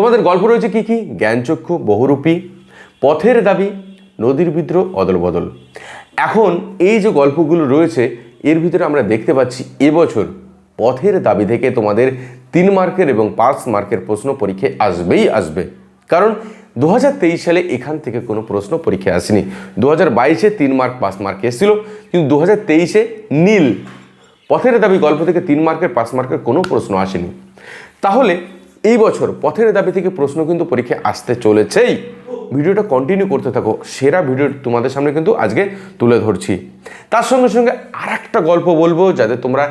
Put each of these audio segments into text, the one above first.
তোমাদের গল্প রয়েছে কি কি? জ্ঞানচক্ষু, বহুরূপী, পথের দাবি, নদীর বিদ্রোহ অদল বদল এখন এই যে গল্পগুলো রয়েছে, এর ভিতরে আমরা দেখতে পাচ্ছি এবছর পথের দাবি থেকে তোমাদের তিন মার্কের এবং পাঁচ মার্কের প্রশ্ন পরীক্ষায় আসবেই আসবে। কারণ দু হাজার তেইশ সালে এখান থেকে কোনো প্রশ্ন পরীক্ষায় আসেনি। দু হাজার বাইশে তিন মার্ক, পাঁচ মার্ক এসেছিল, কিন্তু দু হাজার তেইশে নীল। পথের দাবি গল্প থেকে তিন মার্কের, পাঁচ মার্কের কোনো প্রশ্ন আসেনি। তাহলে এই বছর পথের দাবি থেকে প্রশ্ন কিন্তু পরীক্ষায় আসতে চলেছেই। ভিডিওটা কন্টিনিউ করতে থাকো। সেরা ভিডিও তোমাদের সামনে কিন্তু আজকে তুলে ধরছি। তার সঙ্গে সঙ্গে আর একটা গল্প বলব যাতে তোমরা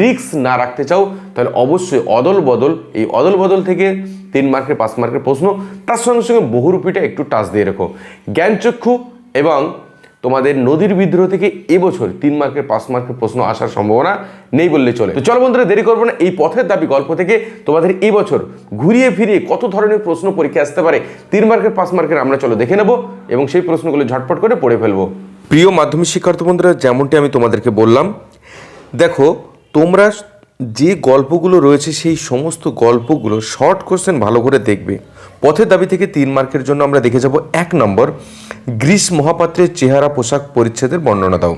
রিস্ক না রাখতে চাও, তাহলে অবশ্যই অদল বদল, এই অদল বদল থেকে তিন মার্কের, পাঁচ মার্কের প্রশ্ন, তার সঙ্গে সঙ্গে বহুরূপীটা একটু টাচ দিয়ে রেখো। জ্ঞানচক্ষু এবং তোমাদের নদীর বিদ্রোহ থেকে এবছর তিন মার্কের, পাঁচ মার্কের প্রশ্ন আসার সম্ভাবনা নেই বললে চলে। তো চলো বন্ধুরা, দেরি করব না। এই পথের দাবি গল্প থেকে তোমাদের এই বছর ঘুরিয়ে ফিরিয়ে কত ধরনের প্রশ্ন পরীক্ষা আসতে পারে, তিন মার্কের, পাঁচ মার্কের আমরা চলো দেখে নেব এবং সেই প্রশ্নগুলো ঝটপট করে পড়ে ফেলব। প্রিয় মাধ্যমিক শিক্ষার্থী বন্ধুরা, যেমনটি আমি তোমাদেরকে বললাম, দেখো, তোমরা যে গল্পগুলো রয়েছে, সেই সমস্ত গল্পগুলো শর্ট কোশ্চেন ভালো করে দেখবে। পথের দাবি থেকে তিন মার্কের জন্য আমরা দেখে যাব এক নম্বর গ্রীষ মহাপাত্রের চেহারা, পোশাক পরিচ্ছেদের বর্ণনা দাও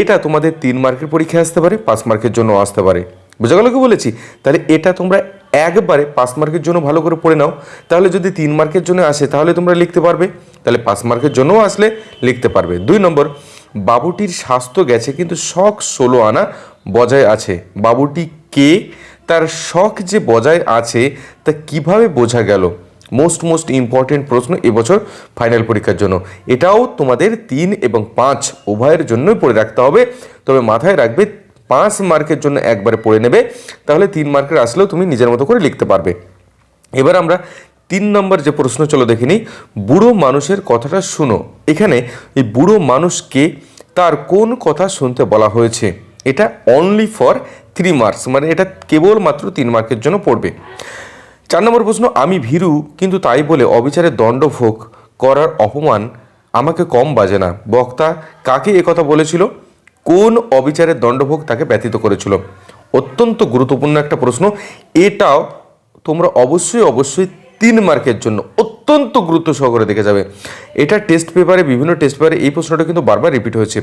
এটা তোমাদের তিন মার্কের পরীক্ষায় আসতে পারে, পাঁচ মার্কের জন্য আসতে পারে। বোঝা গেল কি বলেছি? তাহলে এটা তোমরা একবারে পাঁচ মার্কের জন্য ভালো করে পড়ে নাও। তাহলে যদি তিন মার্কের জন্য আসে, তাহলে তোমরা লিখতে পারবে। তাহলে পাঁচ মার্কের জন্যও আসলে লিখতে পারবে। দুই নম্বর, বাবুটির স্বাস্থ্য গেছে কিন্তু শখ ষোলো আনা বজায় আছে। বাবুটি কে? তার শখ যে বজায় আছে তা কীভাবে বোঝা গেল? মোস্ট মোস্ট ইম্পর্টেন্ট প্রশ্ন এবছর ফাইনাল পরীক্ষার জন্য। এটাও তোমাদের তিন এবং পাঁচ উভয়ের জন্যই পড়ে রাখতে হবে। তবে মাথায় রাখবে, পাঁচ মার্কের জন্য একবারে পড়ে নেবে। তাহলে তিন মার্কের আসলেও তুমি নিজের মতো করে লিখতে পারবে। এবার আমরা তিন নম্বর যে প্রশ্ন, চলো দেখে নিই। বুড়ো মানুষের কথাটা শুনো। এখানে এই বুড়ো মানুষকে তার কোন কথা শুনতে বলা হয়েছে? এটা অনলি ফর থ্রি মার্কস মানে এটা কেবলমাত্র তিন মার্কের জন্য পড়বে। চার নম্বর প্রশ্ন, আমি ভীরু, কিন্তু তাই বলে অবিচারে দণ্ড ভোগ করার অপমান আমাকে কম বাজে না। বক্তা, কাকে কথা বলেছিল? কোন অবিচারের দণ্ডভোগ তাকে ব্যতীত করেছিল? অত্যন্ত গুরুত্বপূর্ণ একটা প্রশ্ন। এটাও তোমরা অবশ্যই অবশ্যই তিন মার্কের জন্য অত্যন্ত গুরুত্ব সহকারে দেখে যাবে। এটা টেস্ট পেপারে বিভিন্ন টেস্ট পেপারে এই প্রশ্নটা কিন্তু বারবার রিপিট হয়েছে।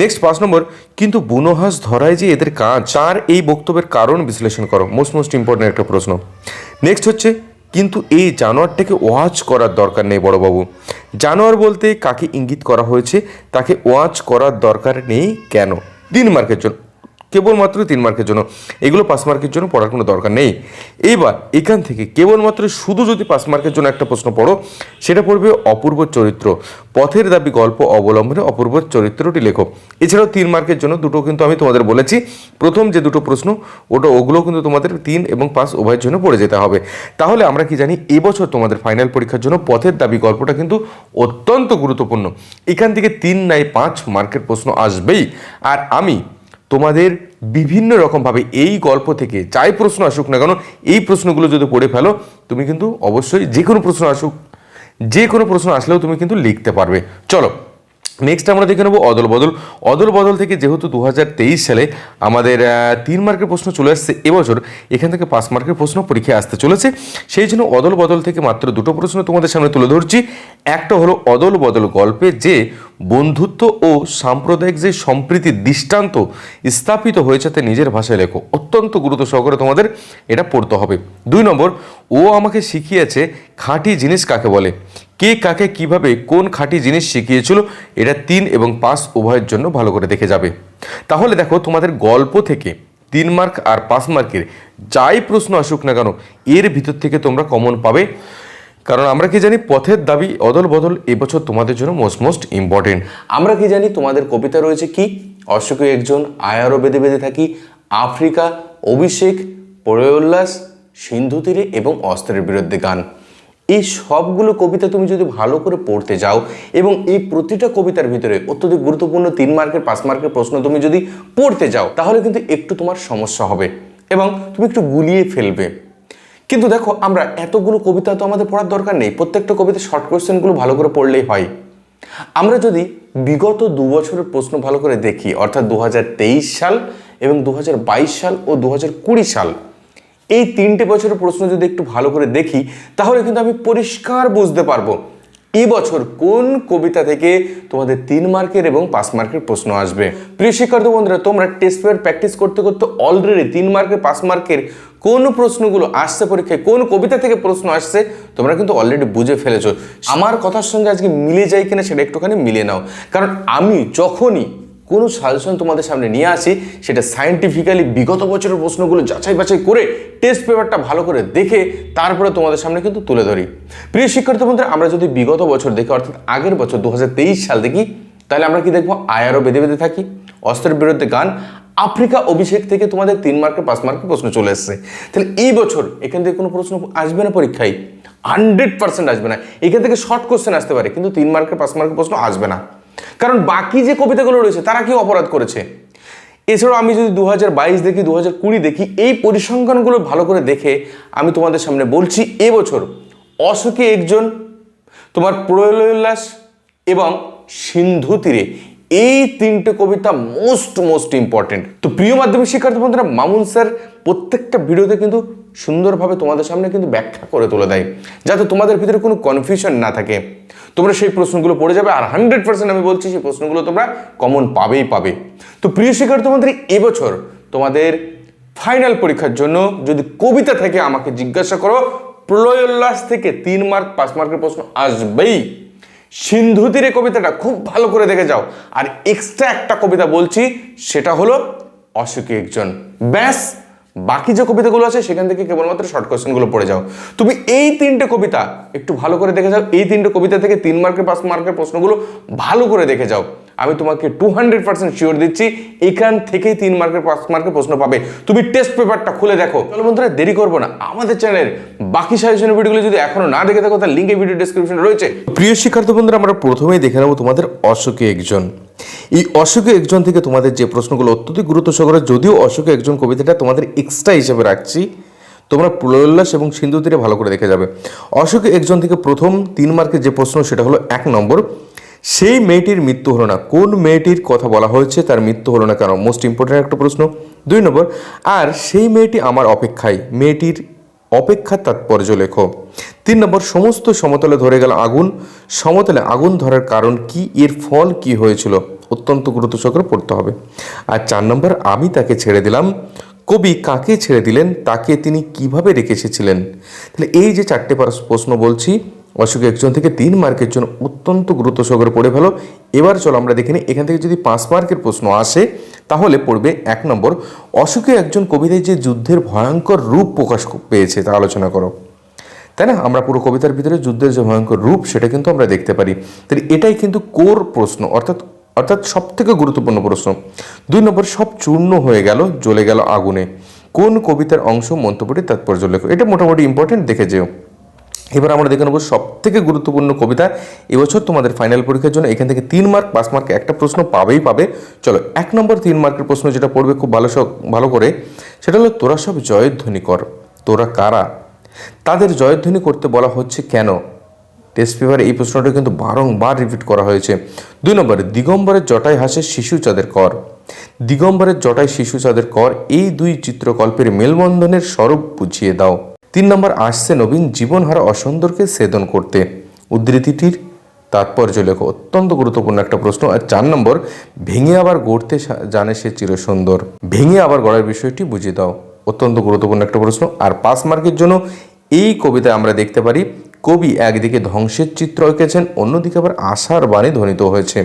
নেক্সট পাঁচ নম্বর, কিন্তু বুনোহাস ধরায় যে এদের কাজ, চার এই বক্তব্যের কারণ বিশ্লেষণ করো। মোস্ট মোস্ট ইম্পর্টেন্ট একটা প্রশ্ন। নেক্সট হচ্ছে, কিন্তু এই জানোয়ারটাকে ওয়াচ করার দরকার নেই বড়বাবু। জানোয়ার বলতে কাকে ইঙ্গিত করা হয়েছে, তাকে ওয়াচ করার দরকার নেই কেন? তিন মার্কের জন্য। কেবলমাত্র তিন মার্কের জন্য। এগুলো পাঁচ মার্কের জন্য পড়ার কোনো দরকার নেই। এইবার এখান থেকে কেবলমাত্র শুধু যদি পাঁচ মার্কের জন্য একটা প্রশ্ন পড়ো, সেটা পড়বে অপূর্ব চরিত্র। পথের দাবি গল্প অবলম্বনে অপূর্ব চরিত্রটি লেখো। এছাড়াও তিন মার্কের জন্য দুটো কিন্তু আমি তোমাদের বলেছি। প্রথম যে দুটো প্রশ্ন, ওটা ওগুলো কিন্তু তোমাদের তিন এবং পাঁচ উভয়ের জন্য পড়ে যেতে হবে। তাহলে আমরা কি জানি, এবছর তোমাদের ফাইনাল পরীক্ষার জন্য পথের দাবি গল্পটা কিন্তু অত্যন্ত গুরুত্বপূর্ণ। এখান থেকে তিন নাই পাঁচ মার্কের প্রশ্ন আসবেই। আর আমি তোমাদের বিভিন্ন রকমভাবে এই গল্প থেকে যাই প্রশ্ন আসুক না কেন, এই প্রশ্নগুলো যদি পড়ে ফেলো, তুমি কিন্তু অবশ্যই যে কোনো প্রশ্ন আসুক, যে কোনো প্রশ্ন আসলেও তুমি কিন্তু লিখতে পারবে। চলো নেক্সট আমরা দেখে নেব অদল বদল। অদল বদল থেকে যেহেতু দু হাজার তেইশ সালে আমাদের তিন মার্কের প্রশ্ন চলে আসছে এবছর, এখান থেকে পাঁচ মার্কের প্রশ্ন পরীক্ষায় আসতে চলেছে। সেই জন্য অদল বদল থেকে মাত্র দুটো প্রশ্ন তোমাদের সামনে তুলে ধরছি। একটা হলো অদল বদল গল্পে যে বন্ধুত্ব ও সাম্প্রদায়িক যে সম্প্রীতির দৃষ্টান্ত স্থাপিত হয়েছে তা নিজের ভাষায় লেখো। অত্যন্ত গুরুত্ব সহকারে তোমাদের এটা পড়তে হবে। দুই নম্বর, ও আমাকে শিখিয়েছে খাঁটি জিনিস কাকে বলে? কে কাকে কীভাবে কোন খাঁটি জিনিস শিখিয়েছিল? এটা তিন এবং পাঁচ উভয়ের জন্য ভালো করে দেখে যাবে। তাহলে দেখো তোমাদের গল্প থেকে তিন মার্ক আর পাঁচ মার্কের যাই প্রশ্ন আসুক না কেন, এর ভিতর থেকে তোমরা কমন পাবে। কারণ আমরা কি জানি পথের দাবি অদল বদল এবছর তোমাদের জন্য মোস্ট মোস্ট ইম্পর্টেন্ট আমরা কি জানি তোমাদের কবিতা রয়েছে কি? অশোকে একজন আয়ারও বেঁধে বেঁধে থাকি, আফ্রিকা, অভিষেক প্রয়োল্লাস সিন্ধু তীরে এবং অস্ত্রের বিরুদ্ধে গান। এই সবগুলো কবিতা তুমি যদি ভালো করে পড়তে যাও এবং এই প্রতিটা কবিতার ভিতরে অত্যধিক গুরুত্বপূর্ণ তিন মার্কের, পাঁচ মার্কের প্রশ্ন তুমি যদি পড়তে যাও, তাহলে কিন্তু একটু তোমার সমস্যা হবে এবং তুমি একটু গুলিয়ে ফেলবে। কিন্তু দেখো, আমরা এতগুলো কবিতা তো আমাদের পড়ার দরকার নেই। প্রত্যেকটা কবিতা শর্ট কোয়েশ্চেনগুলো ভালো করে পড়লেই হয়। আমরা যদি বিগত দু বছরের প্রশ্ন ভালো করে দেখি, অর্থাৎ দু হাজার তেইশ সাল এবং দু হাজার বাইশ সাল ও দু হাজার কুড়ি সাল, এই তিনটে বছরের প্রশ্ন যদি একটু ভালো করে দেখি, তাহলে কিন্তু আমি পরিষ্কার বুঝতে পারব এই বছর কোন কবিতা থেকে তোমাদের তিন মার্কের এবং পাঁচ মার্কের প্রশ্ন আসবে? প্রিয় শিক্ষার্থী বন্ধুরা, তোমরা টেস্ট পেপার প্র্যাকটিস করতে করতে অলরেডি তিন মার্কের, পাঁচ মার্কের কোন প্রশ্নগুলো আসছে পরীক্ষায়, কোন কবিতা থেকে প্রশ্ন আসছে, তোমরা কিন্তু অলরেডি বুঝে ফেলেছ। আমার কথার সঙ্গে আজকে মিলে যায় কিনা সেটা একটুখানি মিলে নাও। কারণ আমি যখনই কোনো সাজেশন তোমাদের সামনে নিয়ে আসি, সেটা সায়েন্টিফিক্যালি বিগত বছরের প্রশ্নগুলো যাচাই বাছাই করে টেস্ট পেপারটা ভালো করে দেখে তারপরে তোমাদের সামনে কিন্তু তুলে ধরি। প্রিয় শিক্ষার্থী বন্ধুরা, আমরা যদি বিগত বছর দেখি, অর্থাৎ আগের বছর দু হাজার তেইশ সাল দেখি, তাহলে আমরা কি দেখব? আয়ারও বেঁধে বেঁধে থাকি। অস্ত্রের বিরুদ্ধে গান, আফ্রিকা অভিষেক থেকে তোমাদের তিন মার্কে পাঁচ মার্কে প্রশ্ন চলে এসছে। তাহলে এই বছর এখান থেকে কোনো প্রশ্ন আসবে না পরীক্ষায়? হান্ড্রেড পার্সেন্ট আসবে না। এখান থেকে শর্ট কোশ্চেন আসতে পারে, কিন্তু তিন মার্কের পাঁচ মার্কের প্রশ্ন আসবে না। কারণ বাকি যে কবিতাগুলো রয়েছে, তারা কি অপরাধ করেছে? এছাড়াও আমি যদি দু হাজার বাইশ দেখি দু দেখি, এই পরিসংখ্যানগুলো ভালো করে দেখে আমি তোমাদের সামনে বলছি, এবছর অশোকে একজন, তোমার প্রলয়োল্লাস এবং সিন্ধু তীরে এই তিনটে কবিতা মোস্ট মোস্ট ইম্পর্টেন্ট তো প্রিয় মাধ্যমিক শিক্ষার্থী বন্ধুরা, মামুন স্যার প্রত্যেকটা ভিডিওতে কিন্তু সুন্দরভাবে তোমাদের সামনে কিন্তু ব্যাখ্যা করে তুলে দেয়, যাতে তোমাদের ভিতরে কোনো কনফিউশন না থাকে। তোমরা সেই প্রশ্নগুলো পড়ে যাবে আর হান্ড্রেড পার্সেন্ট আমি বলছি সেই প্রশ্নগুলো তোমরা কমন পাবেই পাবে। তো প্রিয় শিক্ষার্থী বন্ধুরা, এবছর তোমাদের ফাইনাল পরীক্ষার জন্য যদি কবিতা থেকে আমাকে জিজ্ঞাসা করো প্রলয়োল্লাস থেকে তিন মার্ক পাঁচ মার্কের প্রশ্ন আসবেই। সিন্ধু তীরে কবিতাটা খুব ভালো করে দেখে যাও। আর এক্সট্রা একটা কবিতা বলছি, সেটা হলো অসুখী একজন। ব্যাস, বাকি যে কবিতাগুলো আছে, সেখান থেকে কেবলমাত্র শর্ট কোশ্চেনগুলো পড়ে যাও। তুমি এই তিনটে কবিতা একটু ভালো করে দেখে যাও। এই তিনটে কবিতা থেকে তিন মার্কের পাঁচ মার্কের প্রশ্নগুলো ভালো করে দেখে যাও। আমি তোমাকে টু হান্ড্রেড পার্সেন্ট শিওর দিচ্ছি, এখান থেকেই তিন মার্কের পাঁচ মার্কের প্রশ্ন পাবে। তুমি টেস্ট পেপারটা খুলে দেখো। চলো বন্ধুরা, দেরি করব না। আমাদের চ্যানেলের বাকি সাজেশনের ভিডিওগুলো যদি এখনও না দেখে থাকো তার লিঙ্ক ভিডিও ডিসক্রিপশনে রয়েছে। প্রিয় শিক্ষার্থী বন্ধুরা, আমরা প্রথমেই দেখে নেব তোমাদের অশোকে একজন। এই অশোকে একজন থেকে তোমাদের যে প্রশ্নগুলো অত্যধিক গুরুত্ব সহকারে, যদিও অশোকে একজন কবিতাটা তোমাদের এক্সট্রা হিসেবে রাখছি, তোমরা প্রলয়োল্লাস এবং সিন্ধু তীরে ভালো করে দেখে যাবে। অশোকে একজন থেকে প্রথম তিন মার্কের যে প্রশ্ন, সেটা হলো এক নম্বর সেই মেয়েটির মৃত্যু হলো না। কোন মেয়েটির কথা বলা হয়েছে, তার মৃত্যু হলো না কেন? মোস্ট ইম্পর্টেন্ট একটা প্রশ্ন। দুই নম্বর, আর সেই মেয়েটি আমার অপেক্ষায়। মেয়েটির অপেক্ষার তাৎপর্য লেখো। তিন নম্বর, সমস্ত সমতলে ধরে গেল আগুন। সমতলে আগুন ধরার কারণ কি? এর ফল কি হয়েছিল? অত্যন্ত গুরুত্ব সহকারে পড়তে হবে। আর চার নম্বর, আমি তাকে ছেড়ে দিলাম। কবি কাকে ছেড়ে দিলেন? তাকে তিনি কীভাবে রেখে এসেছিলেন? তাহলে এই যে চারটে প্রশ্ন বলছি অশোক একজন থেকে তিন মার্কের জন্য অত্যন্ত গুরুত্ব সহকারে পড়ে ভালো। এবার চলো আমরা দেখে নিই, এখান থেকে যদি পাঁচ মার্কের প্রশ্ন আসে, তাহলে পড়বে এক নম্বর অশোকে একজন কবিতায় যে যুদ্ধের ভয়ঙ্কর রূপ প্রকাশ পেয়েছে তা আলোচনা করো। তাই না? আমরা পুরো কবিতার ভিতরে যুদ্ধের যে ভয়ঙ্কর রূপ, সেটা কিন্তু আমরা দেখতে পারি। তাহলে এটাই কিন্তু কোর প্রশ্ন, অর্থাৎ অর্থাৎ সব থেকে গুরুত্বপূর্ণ প্রশ্ন। দুই নম্বর, সব চূর্ণ হয়ে গেল, জ্বলে গেল আগুনে। কোন কবিতার অংশ মন্তব্যটি তাৎপর্য লেখো? এটা মোটামুটি ইম্পর্টেন্ট দেখে যেও। এবার আমরা দেখে নেব সব থেকে গুরুত্বপূর্ণ কবিতা। এবছর তোমাদের ফাইনাল পরীক্ষার জন্য এখান থেকে তিন মার্ক পাঁচ মার্ক একটা প্রশ্ন পাবেই পাবে। চলো, এক নম্বর তিন মার্কের প্রশ্ন যেটা পড়বে খুব ভালো ভালো করে, সেটা হলো, তোরা সব জয়ধ্বনি কর তোরা কারা? তাদের জয়ধ্বনি করতে বলা হচ্ছে কেন? টেস্ট পেপারে এই প্রশ্নটা কিন্তু বারংবার রিপিট করা হয়েছে। দুই নম্বরে দিগম্বরের জটায় হাসে শিশু চাঁদের কর। দিগম্বরের জটায় শিশু চাঁদের কর, এই দুই চিত্রকল্পের মেলবন্ধনের স্বরূপ বুঝিয়ে দাও। তিন নম্বর, আসছে নবীন জীবনহারা অসুন্দরকে সেদন করতে। উদ্ধৃতিটির তাৎপর্য লেখো। অত্যন্ত গুরুত্বপূর্ণ একটা প্রশ্ন। আর চার নম্বর, ভেঙে আবার গড়তে জানে সে চিরসুন্দর। ভেঙে আবার গড়ার বিষয়টি বুঝিয়ে দাও। অত্যন্ত গুরুত্বপূর্ণ একটা প্রশ্ন। আর পাঁচ মার্কের জন্য এই কবিতায় আমরা দেখতে পারি, কবি একদিকে ধ্বংসের চিত্র এঁকেছেন, অন্যদিকে আবার আশার বাণী ধ্বনিত হয়েছে।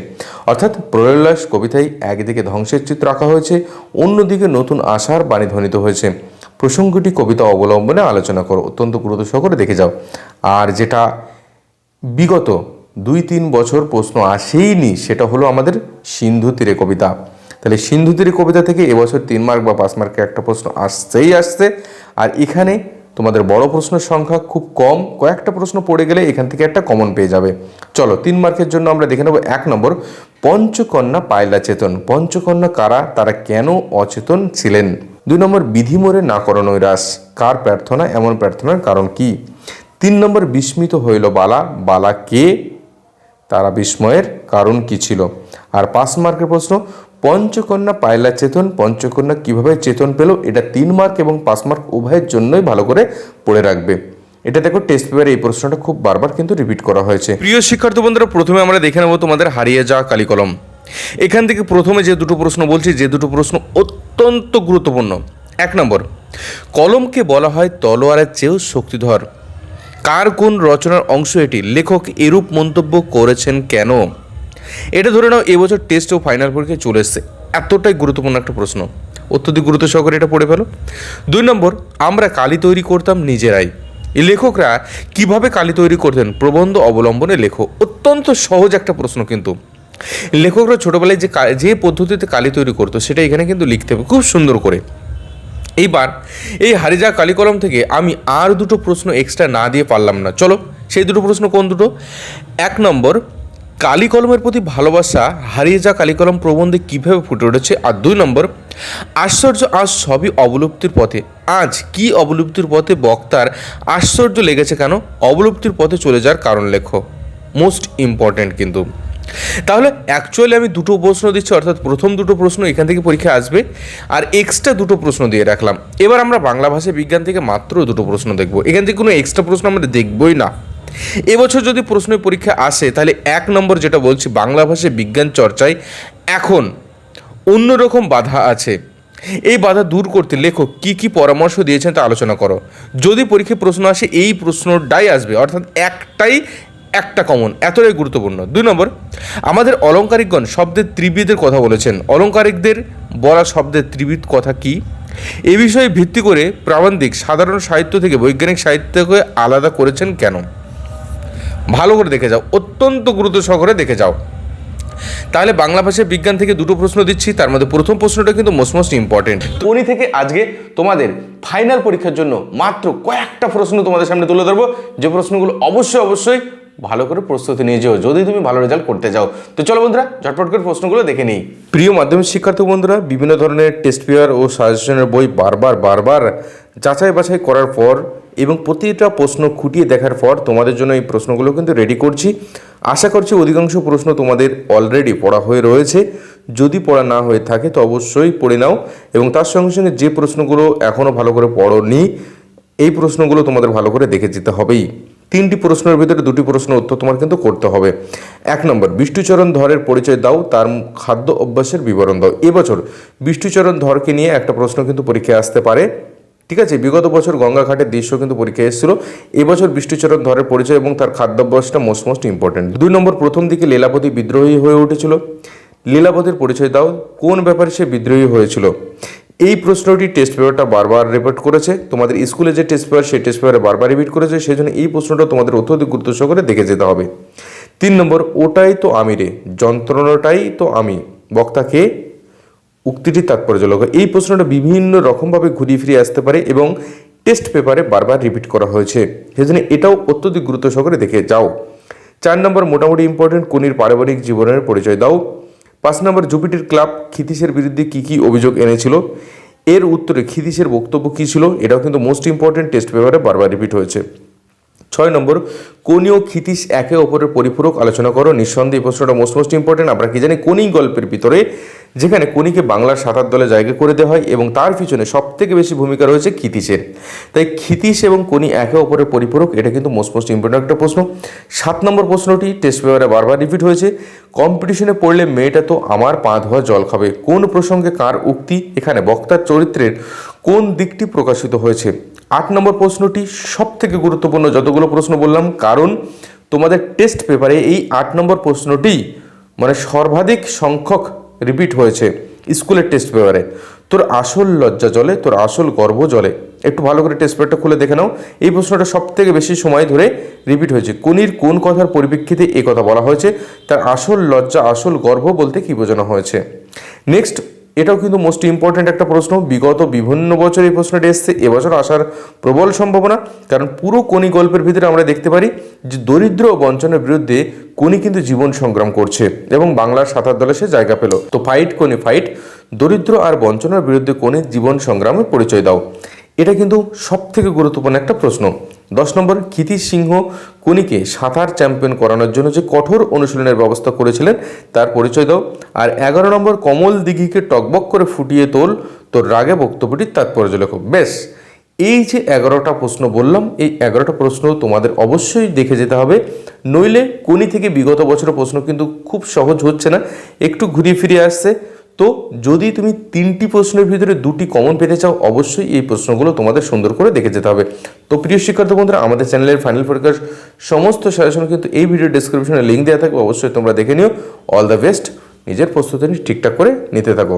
অর্থাৎ প্রয়োল্লাস কবিতায় একদিকে ধ্বংসের চিত্র আঁকা হয়েছে, অন্যদিকে নতুন আশার বাণী ধ্বনিত হয়েছে। প্রসঙ্গটি কবিতা অবলম্বনে আলোচনা করো, অত্যন্ত গুরুত্ব সহকারে দেখে যাও। আর যেটা বিগত দুই তিন বছর প্রশ্ন আসেইনি, সেটা হলো আমাদের সিন্ধু তীরে কবিতা। তাহলে সিন্ধু তীরে কবিতা থেকে এবছর তিন মার্ক বা পাঁচ মার্কের একটা প্রশ্ন আসছেই আসছে। আর এখানে তোমাদের বড় প্রশ্নের সংখ্যা খুব কম, কয়েকটা প্রশ্ন পড়ে গেলে এখান থেকে একটা কমন পেয়ে যাবে। চলো, তিন মার্কের জন্য আমরা দেখে নেব এক নম্বর, পঞ্চকন্যা পায়লা চেতন। পঞ্চকন্যা কারা, তারা কেন অচেতন ছিলেন? দুই নম্বর, বিধি মোরে না করো নৈরাস কার প্রার্থনা? এমন প্রার্থনার কারণ কি? তিন নম্বর, বিস্মিত হইল বালা। বালা কে? তারা বিস্ময়ের কারণ কি ছিল? আর পাঁচ মার্কের প্রশ্ন, পঞ্চকন্যা পায়লা চেতন। পঞ্চকন্যা কীভাবে চেতন পেল? এটা তিন মার্ক এবং পাঁচ মার্ক উভয়ের জন্যই ভালো করে পড়ে রাখবে। এটা দেখো টেস্ট পেপারে এই প্রশ্নটা খুব বারবার কিন্তু রিপিট করা হয়েছে। প্রিয় শিক্ষার্থী বন্ধুরা, প্রথমে আমরা দেখে নেব তোমাদের হারিয়ে যাওয়া কালিকলম। এখান থেকে প্রথমে যে দুটো প্রশ্ন বলছি, যে দুটো প্রশ্ন অত্যন্ত গুরুত্বপূর্ণ। এক নম্বর, কলমকে বলা হয় তলোয়ারের চেয়েও শক্তিধর। কার কোন রচনার অংশ এটি? লেখক এরূপ মন্তব্য করেছেন কেন? এটা ধরে নাও, এবছর টেস্ট ও ফাইনাল পরীক্ষায় চলে এসছে। এতটাই গুরুত্বপূর্ণ একটা প্রশ্ন। অত্যধিক গুরুত্ব সহকারে এটা পড়ে ফেলো। দুই নম্বর, আমরা কালি তৈরি করতাম নিজেরাই। লেখকরা কীভাবে কালি তৈরি করতেন? প্রবন্ধ অবলম্বনে লেখো। অত্যন্ত সহজ একটা প্রশ্ন কিন্তু। লেখকরা ছোটোবেলায় যে যে পদ্ধতিতে কালি তৈরি করতো সেটা এখানে কিন্তু লিখতে হবে, খুব সুন্দর করে। এইবার এই হারিজা কালিকলম থেকে আমি আর দুটো প্রশ্ন এক্সট্রা না দিয়ে পারলাম না। চলো, সেই দুটো প্রশ্ন কোন দুটো? এক নম্বর, কালিকলমের প্রতি ভালোবাসা হারিয়ে যা কালিকলম প্রবন্ধে কীভাবে ফুটে উঠেছে? আর দুই নম্বর, আশ্চর্য আজ সবই অবলুপ্তির পথে। আজ কি অবলুপ্তির পথে বক্তার আশ্চর্য লেগেছে কেন? অবলুপ্তির পথে চলে যাওয়ার কারণ লেখো। মোস্ট ইম্পর্ট্যান্ট কিন্তু। তাহলে অ্যাকচুয়ালি আমি দুটো প্রশ্ন দিচ্ছি, অর্থাৎ প্রথম দুটো প্রশ্ন এখান থেকে পরীক্ষা আসবে, আর এক্সট্রা দুটো প্রশ্ন দিয়ে রাখলাম। এবার আমরা বাংলা ভাষা বিজ্ঞান থেকে মাত্র দুটো প্রশ্ন দেখব। এখান থেকে কোনো এক্সট্রা প্রশ্ন আমরা দেখবই না। এবছর যদি প্রশ্নের পরীক্ষা আসে, তাহলে এক নম্বর যেটা বলছি, বাংলা ভাষায় বিজ্ঞান চর্চায় এখন অন্যরকম বাধা আছে। এই বাধা দূর করতে লেখক কি কি পরামর্শ দিয়েছেন তা আলোচনা করো। যদি পরীক্ষায় প্রশ্ন আসে, এই প্রশ্নটাই আসবে। অর্থাৎ একটাই একটা কমন এতটাই গুরুত্বপূর্ণ। দুই নম্বর, আমাদের অলংকারিকগণ শব্দের ত্রিবিদের কথা বলেছেন। অলঙ্কারিকদের বলা শব্দের ত্রিবিদ কথা কি? এ বিষয়ে ভিত্তি করে প্রাবন্ধিক সাধারণ সাহিত্য থেকে বৈজ্ঞানিক সাহিত্যকে আলাদা করেছেন কেন? ভালো করে দেখে যাও, অত্যন্ত গুরুত্ব সহকারে দেখে যাও। তাহলে বাংলা ভাষায় বিজ্ঞান থেকে দুটো প্রশ্ন দিচ্ছি, তার মধ্যে প্রথম প্রশ্নটা কিন্তু মোস্ট মোস্ট ইম্পর্টেন্ট উনি থেকে আজকে তোমাদের ফাইনাল পরীক্ষার জন্য মাত্র কয়েকটা প্রশ্ন তোমাদের সামনে তুলে ধরবো। যে প্রশ্নগুলো অবশ্যই অবশ্যই ভালো করে প্রস্তুতি নিয়ে যেও। যদি তুমি ভালো রেজাল্ট করতে যাও। তো চলো বন্ধুরা, ঝটপট করে প্রশ্নগুলো দেখে নিই। প্রিয় মাধ্যমিক শিক্ষার্থী বন্ধুরা, বিভিন্ন ধরনের টেস্ট পেপার ও সাজেশনের বই বারবার বারবার যাচাই বাছাই করার পর এবং প্রতিটা প্রশ্ন খুঁটিয়ে দেখার পর তোমাদের জন্য এই প্রশ্নগুলো কিন্তু রেডি করছি। আশা করছি অধিকাংশ প্রশ্ন তোমাদের অলরেডি পড়া হয়ে রয়েছে। যদি পড়া না হয়ে থাকে তো অবশ্যই পড়ে নাও এবং তার সঙ্গে সঙ্গে যে প্রশ্নগুলো এখনও ভালো করে পড়োনি, এই প্রশ্নগুলো তোমাদের ভালো করে দেখে যেতে হবেই। তিনটি প্রশ্নের ভিতরে দুটি প্রশ্ন উত্তর তোমার কিন্তু করতে হবে। এক নম্বর, বিষ্ণুচরণ ধরের পরিচয় দাও, তার খাদ্য অভ্যাসের বিবরণ দাও। এবছর বিষ্ণুচরণ ধরকে নিয়ে একটা প্রশ্ন কিন্তু পরীক্ষায় আসতে পারে। ঠিক আছে? বিগত বছর গঙ্গা ঘাটের দৃশ্য কিন্তু পরীক্ষায় এসেছিল। এবছর বিষ্ণুচরণ ধরের পরিচয় এবং তার খাদ্যাভ্যাসটা মোস্ট মোস্ট ইম্পর্টেন্ট দুই নম্বর, প্রথম দিকে লীলাপতি বিদ্রোহী হয়ে উঠেছিল। লীলাবতীর পরিচয় দাও, কোন ব্যাপারে সে বিদ্রোহী হয়েছিল? এই প্রশ্নটি টেস্ট পেপারটা বারবার রিপিট করেছে। তোমাদের স্কুলে যে টেস্ট পেপার সেই টেস্ট পেপারে বারবার রিপিট করেছে। সেই জন্য এই প্রশ্নটা তোমাদের অত্যধিক গুরুত্ব সহকারে দেখে যেতে হবে। তিন নম্বর, ওটাই তো আমি রে, যন্ত্রণাটাই তো আমি। বক্তাকে উক্তিটির তাৎপর্য লোক এই প্রশ্নটা বিভিন্ন রকমভাবে ঘুরিয়ে ফিরিয়ে আসতে পারে এবং টেস্ট পেপারে বারবার রিপিট করা হয়েছে। সেজন্য এটাও অত্যধিক গুরুত্ব সহকারে দেখে যাও। চার নম্বর, মোটামুটি ইম্পর্টেন্ট কোনির পারিবারিক জীবনের পরিচয় দাও। পাঁচ নম্বর জুপিটার ক্লাব খিতিসের বিরুদ্ধে কী কী অভিযোগ এনেছিল? এর উত্তরে খিতিসের বক্তব্য কী ছিল? এটাও কিন্তু মোস্ট ইম্পর্টেন্ট টেস্ট পেপারে বারবার রিপিট হয়েছে। ছয় নম্বর কোনিও ক্ষিতিশ একে অপরের পরিপূরক? আলোচনা করো, নিঃসন্দেহে এই প্রশ্নটা মোস্ট মোস্ট ইম্পর্টেন্ট আমরা কি জানি কোনই গল্পের ভিতরে যেখানে কোনিকে বাংলার সাঁতার দলে জায়গা করে দেওয়া হয় এবং তার পিছনে সব থেকে বেশি ভূমিকা রয়েছে ক্ষিতিশের। তাই ক্ষিতিশ এবং কোনি একে অপরের পরিপূরক, এটা কিন্তু মোস্ট মোস্ট ইম্পর্টেন্ট একটা প্রশ্ন। সাত নম্বর প্রশ্নটি টেস্ট পেপারে বারবার রিপিট হয়েছে। কম্পিটিশনে পড়লে মেয়েটা তো আমার পা ধোয়া জল খাবে। কোন প্রসঙ্গে কার উক্তি? এখানে বক্তার চরিত্রের কোন দিকটি প্রকাশিত হয়েছে? আট নম্বর প্রশ্নটি সব থেকে গুরুত্বপূর্ণ যতগুলো প্রশ্ন বললাম, কারণ তোমাদের টেস্ট পেপারে এই আট নম্বর প্রশ্নটি মানে সর্বাধিক সংখ্যক রিপিট হয়েছে স্কুলের টেস্ট পেপারে তোর আসল লজ্জা জলে, তোর আসল গর্ব জলে। একটু ভালো করে টেস্ট পেপারটা খুলে দেখে নাও। এই প্রশ্নটা সব থেকে বেশি সময় ধরে রিপিট হয়েছে। কোনির কোন কথার পরিপ্রেক্ষিতে এ কথা বলা হয়েছে? তার আসল লজ্জা, আসল গর্ব বলতে কী বোঝানো হয়েছে? নেক্সট এটাও কিন্তু মোস্ট ইম্পর্ট্যান্ট একটা প্রশ্ন। বিগত বিভিন্ন বছর এই প্রশ্নটি এসছে, এবছর আসার প্রবল সম্ভাবনা। কারণ পুরো কোনি গল্পের ভিতরে আমরা দেখতে পারি যে দরিদ্র ও বঞ্চনের বিরুদ্ধে কোনি কিন্তু জীবন সংগ্রাম করছে এবং বাংলার সাঁতার দলে সে জায়গা পেল। তো ফাইট কোনি ফাইট দরিদ্র আর বঞ্চনার বিরুদ্ধে কোনি জীবন সংগ্রামের পরিচয় দাও। এটা কিন্তু সব থেকে গুরুত্বপূর্ণ একটা প্রশ্ন। দশ নম্বর ক্ষিতিশ সিংহ কোনিকে সাঁতার চ্যাম্পিয়ন করানোর জন্য যে কঠোর অনুশীলনের ব্যবস্থা করেছিলেন, তার পরিচয় দাও। আর এগারো নম্বর, কমল দিঘিকে টকবক করে ফুটিয়ে তোল। তোর রাগে বক্তব্যটির তাৎপর্য লেখো। বেশ, এই যে এগারোটা প্রশ্ন বললাম, এই এগারোটা প্রশ্ন তোমাদের অবশ্যই দেখে যেতে হবে। নইলে কোনি থেকে বিগত বছরের প্রশ্ন কিন্তু খুব সহজ হচ্ছে না। একটু ঘুরিয়ে ফিরিয়ে আসছে। তো যদি তুমি তিনটি প্রশ্নের ভিতরে দুটি কমন পেতে চাও, অবশ্যই এই প্রশ্নগুলো তোমাদের সুন্দর করে দেখে যেতে হবে। তো প্রিয় শিক্ষার্থী বন্ধুরা, আমাদের চ্যানেলের ফাইনাল পরীক্ষার সমস্ত সাজেশন কিন্তু এই ভিডিও ডিসক্রিপশনে লিঙ্ক দেওয়া থাকবে। অবশ্যই তোমরা দেখে নিও। অল দ্য বেস্ট নিজের প্রস্তুতি ঠিকঠাক করে নিতে থাকো।